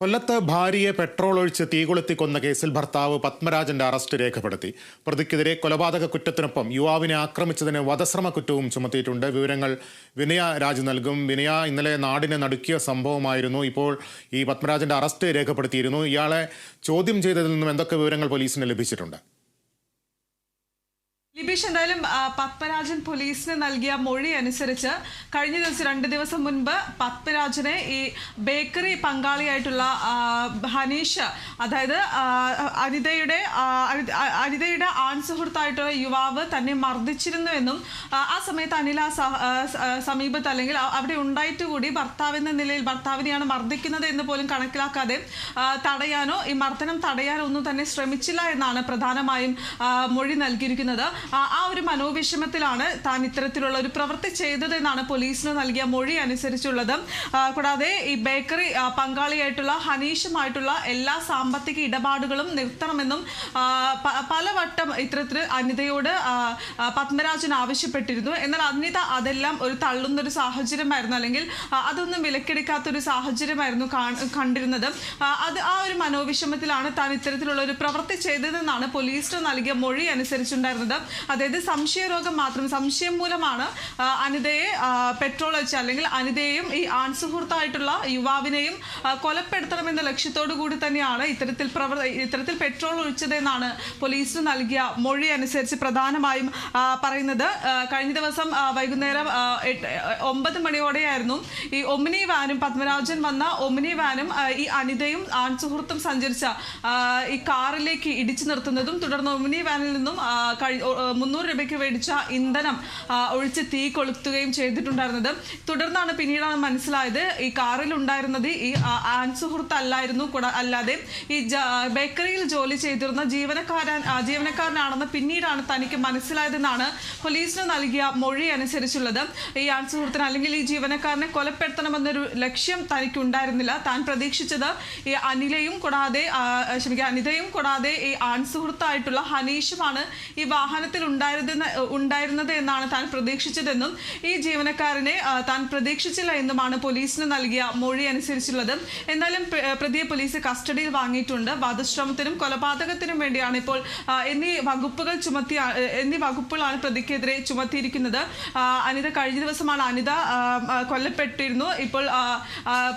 കൊല്ലത്ത് ഭാര്യയെ പെട്രോൾ ഒഴിച്ച് തീകൊളുത്തി കൊന്ന കേസിൽ ഭർത്താവ് പത്മരാജന്റെ അറസ്റ്റ് രേഖപ്പെടുത്തി. പ്രതിക്കെതിരെ കൊലപാതക കുറ്റത്തിനൊപ്പം യുവാവിനെ ആക്രമിച്ചതിന് വധശ്രമ കുറ്റവും ചുമത്തിയിട്ടുണ്ട്. വിവരങ്ങൾ വിനയ രാജ് നൽകും. വിനയ ഇന്നലെ നാടിനെ നടുക്കിയ സംഭവമായിരുന്നു. ഇപ്പോൾ ഈ പത്മരാജന്റെ അറസ്റ്റ് രേഖപ്പെടുത്തിയിരുന്നു. ഇയാളെ ചോദ്യം ചെയ്തതിൽ നിന്നും എന്തൊക്കെ വിവരങ്ങൾ പോലീസിന് ലഭിച്ചിട്ടുണ്ട്? ലിബീഷ് എന്തായാലും പത്മരാജൻ പോലീസിന് നൽകിയ മൊഴി അനുസരിച്ച് കഴിഞ്ഞ ദിവസം രണ്ട് ദിവസം മുൻപ് പത്മരാജനെ ഈ ബേക്കറി പങ്കാളിയായിട്ടുള്ള ഹനീഷ് അതായത് അനിതയുടെ അനിതയുടെ ആൺ സുഹൃത്തായിട്ടുള്ള യുവാവ് തന്നെ മർദ്ദിച്ചിരുന്നുവെന്നും ആ, സമയത്ത് അനില സമീപത്ത് അല്ലെങ്കിൽ അവിടെ ഉണ്ടായിട്ട് കൂടി ഭർത്താവ് എന്ന നിലയിൽ ഭർത്താവിനെയാണ് മർദ്ദിക്കുന്നത് എന്ന് പോലും കണക്കിലാക്കാതെ തടയാനോ ഈ മർദ്ദനം തടയാനോ ഒന്നും തന്നെ ശ്രമിച്ചില്ല എന്നാണ് പ്രധാനമായും മൊഴി നൽകിയിരിക്കുന്നത്. ആ ഒരു മനോവിഷമത്തിലാണ് താൻ ഇത്തരത്തിലുള്ള ഒരു പ്രവൃത്തി ചെയ്തതെന്നാണ് പോലീസിന് നൽകിയ മൊഴി അനുസരിച്ചുള്ളത്. കൂടാതെ ഈ ബേക്കറി പങ്കാളിയായിട്ടുള്ള ഹനീഷുമായിട്ടുള്ള എല്ലാ സാമ്പത്തിക ഇടപാടുകളും നിർത്തണമെന്നും പലവട്ടം ഇത്തരത്തിൽ അനിതയോട് പത്മരാജൻ ആവശ്യപ്പെട്ടിരുന്നു. എന്നാൽ അനിത അതെല്ലാം ഒരു തള്ളുന്നൊരു സാഹചര്യമായിരുന്നു അല്ലെങ്കിൽ അതൊന്നും വിലക്കെടുക്കാത്തൊരു സാഹചര്യമായിരുന്നു കാണ്- കണ്ടിരുന്നത്. അത് ആ ഒരു മനോവിഷമത്തിലാണ് താൻ ഇത്തരത്തിലുള്ള ഒരു പ്രവൃത്തി ചെയ്തതെന്നാണ് പോലീസിന് നൽകിയ മൊഴി അനുസരിച്ചുണ്ടായിരുന്നത്. അതായത് സംശയരോഗം മാത്രം സംശയം മൂലമാണ് അനിതയെ പെട്രോൾ വെച്ച് അല്ലെങ്കിൽ അനിതയെയും ഈ ആൺസുഹൃത്തായിട്ടുള്ള യുവാവിനെയും കൊലപ്പെടുത്തണമെന്ന ലക്ഷ്യത്തോടു കൂടി തന്നെയാണ് ഇത്തരത്തിൽ ഇത്തരത്തിൽ പെട്രോൾ ഒഴിച്ചതെന്നാണ് പോലീസിന് നൽകിയ മൊഴി അനുസരിച്ച് പ്രധാനമായും പറയുന്നത്. കഴിഞ്ഞ ദിവസം വൈകുന്നേരം ഒമ്പത് മണിയോടെയായിരുന്നു ഈ ഒമിനി വാനും പത്മരാജൻ വന്ന ഒമിനി വാനും ഈ അനിതയും ആൺസുഹൃത്തും സഞ്ചരിച്ച ഈ കാറിലേക്ക് ഇടിച്ചു നിർത്തുന്നതും തുടർന്ന് ഒമിനി വാനിൽ നിന്നും മുന്നൂറ് രൂപയ്ക്ക് മേടിച്ച ഇന്ധനം ഒഴിച്ച് തീ കൊളുത്തുകയും ചെയ്തിട്ടുണ്ടായിരുന്നത്. തുടർന്നാണ് പിന്നീടാണ് മനസ്സിലായത് ഈ കാറിൽ ഉണ്ടായിരുന്നത് ഈ ആൻസുഹൃത്ത് അല്ലായിരുന്നു അല്ലാതെ ഈ ബേക്കറിയിൽ ജോലി ചെയ്തിരുന്ന ജീവനക്കാരൻ ജീവനക്കാരനാണെന്ന് പിന്നീടാണ് തനിക്ക് മനസ്സിലായതെന്നാണ് പോലീസിന് നൽകിയ മൊഴി അനുസരിച്ചുള്ളത്. ഈ ആൻസുഹൃത്തിന് അല്ലെങ്കിൽ ഈ ജീവനക്കാരനെ കൊലപ്പെടുത്തണമെന്നൊരു ലക്ഷ്യം തനിക്ക് ഉണ്ടായിരുന്നില്ല താൻ പ്രതീക്ഷിച്ചത് ഈ അനിലയും കൂടാതെ ക്ഷമിക്കുക അനിതയും കൂടാതെ ഈ ആൺസുഹൃത്തായിട്ടുള്ള ഹനീഷുമാണ് ഈ വാഹനത്തിൽ ഉണ്ടായിരുന്ന ഉണ്ടായിരുന്നത് എന്നാണ് താൻ പ്രതീക്ഷിച്ചതെന്നും ഈ ജീവനക്കാരനെ താൻ പ്രതീക്ഷിച്ചില്ല എന്നുമാണ് പോലീസിന് നൽകിയ മൊഴി അനുസരിച്ചുള്ളത്. എന്നാലും പ്ര- പ്രതിയെ പോലീസ് കസ്റ്റഡിയിൽ വാങ്ങിയിട്ടുണ്ട്. വധശ്രമത്തിനും കൊലപാതകത്തിനും വേണ്ടിയാണ് ഇപ്പോൾ എന്നീ വകുപ്പുകൾ ചുമത്തി എന്നീ വകുപ്പുകളാണ് പ്രതിക്കെതിരെ ചുമത്തിയിരിക്കുന്നത്. അനിത കഴിഞ്ഞ ദിവസമാണ് അനിത കൊല്ലപ്പെട്ടിരുന്നു. ഇപ്പോൾ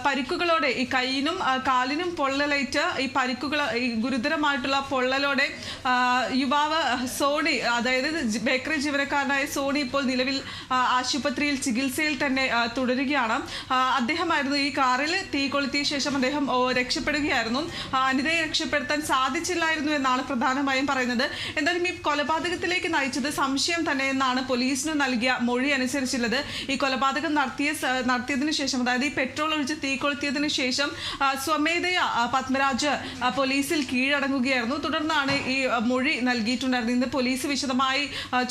പരിക്കുകളോടെ ഈ കൈയിനും കാലിനും പൊള്ളലേറ്റ് ഈ പരിക്കുകൾ ഗുരുതരമായിട്ടുള്ള പൊള്ളലോടെ യുവാവ് സോണി അതായത് ബേക്കറി ജീവനക്കാരനായ സോണി ഇപ്പോൾ നിലവിൽ ആശുപത്രിയിൽ ചികിത്സയിൽ തന്നെ തുടരുകയാണ്. അദ്ദേഹമായിരുന്നു ഈ കാറിൽ തീ കൊളുത്തിയ ശേഷം അദ്ദേഹം രക്ഷപ്പെടുകയായിരുന്നു. അനിതയെ രക്ഷപ്പെടുത്താൻ സാധിച്ചില്ലായിരുന്നു എന്നാണ് പ്രധാനമായും പറയുന്നത്. എന്തായാലും ഈ കൊലപാതകത്തിലേക്ക് നയിച്ചത് സംശയം തന്നെ എന്നാണ് പോലീസിന് നൽകിയ മൊഴി അനുസരിച്ചുള്ളത്. ഈ കൊലപാതകം നടത്തിയ നടത്തിയതിനു ശേഷം അതായത് ഈ പെട്രോൾ ഒഴിച്ച് തീ കൊളുത്തിയതിനു ശേഷം സ്വമേധയ പത്മരാജ് പോലീസിൽ കീഴടങ്ങുകയായിരുന്നു. തുടർന്നാണ് ഈ മൊഴി നൽകിയിട്ടുണ്ടായിരുന്നത്. ഇന്ന് പോലീസ് വിശദമായി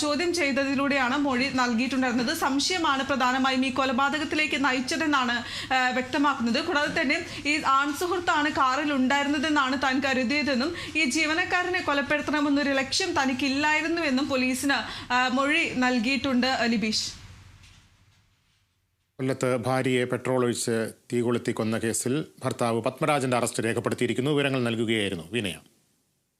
ചോദ്യം ചെയ്തതിലൂടെയാണ് മൊഴി നൽകിയിട്ടുണ്ടായിരുന്നത്. സംശയമാണ് പ്രധാനമായും ഈ കൊലപാതകത്തിലേക്ക് നയിച്ചതെന്നാണ് വ്യക്തമാക്കുന്നത്. കൂടാതെ തന്നെ ഈ ആൺസുഹൃത്താണ് കാറിൽ ഉണ്ടായിരുന്നതെന്നാണ് താൻ കരുതിയതെന്നും ഈ ജീവനക്കാരനെ കൊലപ്പെടുത്തണമെന്നൊരു ലക്ഷ്യം തനിക്കില്ലായിരുന്നുവെന്നും പോലീസിന് മൊഴി നൽകിയിട്ടുണ്ട് ലിബീഷ്. കൊല്ലത്ത് ഭാര്യയെ പെട്രോൾ ഒഴിച്ച് തീ കൊളുത്തി കൊന്ന കേസിൽ ഭർത്താവ് പത്മരാജന്റെ അറസ്റ്റ് രേഖപ്പെടുത്തിയിരിക്കുന്നു. വിവരങ്ങൾ നൽകുകയായിരുന്നു വിനയ.